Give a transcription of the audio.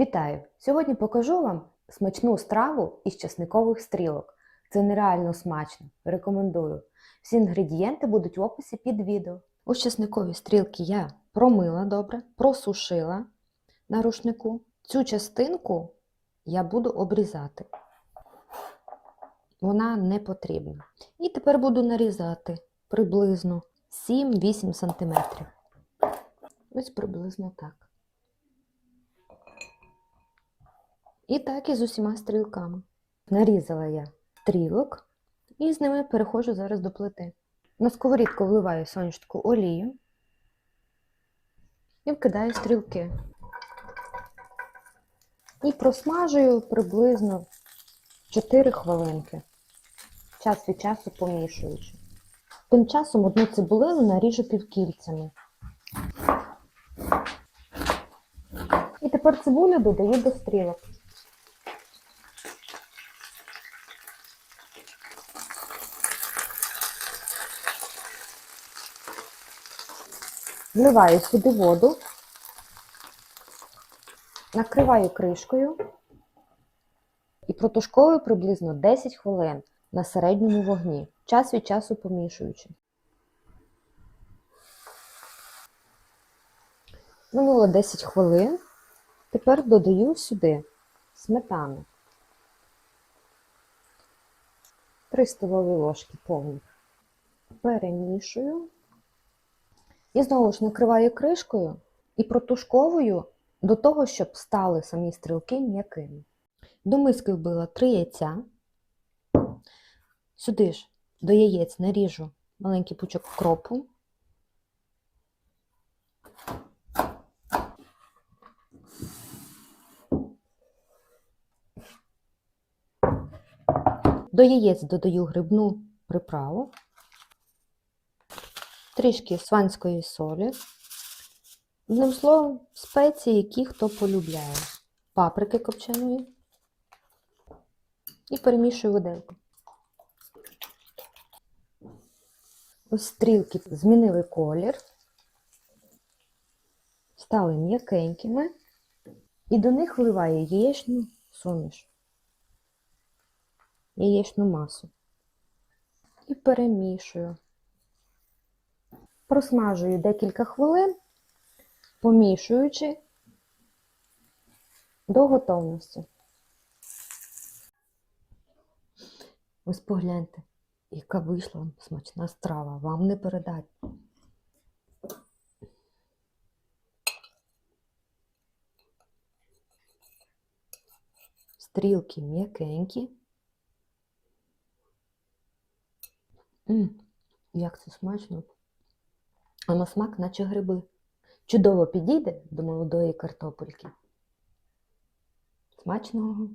Вітаю! Сьогодні покажу вам смачну страву із часникових стрілок. Це нереально смачно. Рекомендую. Всі інгредієнти будуть в описі під відео. Ось часникові стрілки я промила добре, просушила на рушнику. Цю частинку я буду обрізати. Вона не потрібна. І тепер буду нарізати приблизно 7-8 см. Ось приблизно так. І так і з усіма стрілками. Нарізала я стрілок і з ними переходжу зараз до плити. На сковорідку вливаю сонячку олію і вкидаю стрілки. І просмажую приблизно 4 хвилинки, час від часу помішуючи. Тим часом одну цибулину наріжу півкільцями. І тепер цибулю додаю до стрілок. Вливаю сюди воду, накриваю кришкою і протушковую приблизно 10 хвилин на середньому вогні, час від часу помішуючи. Минуло 10 хвилин. Тепер додаю сюди сметану. 3 столові ложки повних. Перемішую. І знову ж накриваю кришкою і протушковую до того, щоб стали самі стрілки м'якими. До миски вбила 3 яйця. Сюди ж до яєць наріжу маленький пучок кропу. До яєць додаю грибну приправу, трішки сванської солі. Одним словом, спеції, які хто полюбляє. Паприки копченої. І перемішую виделку. Ось стрілки змінили колір, стали м'якенькими, і до них вливаю яєчну суміш, яєчну масу. І перемішую. Просмажую декілька хвилин, помішуючи до готовності. Ось погляньте, яка вийшла смачна страва, вам не передать. Стрілки м'якенькі. Як це смачно. А на смак, наче гриби. Чудово підійде до молодої картопельки. Смачного!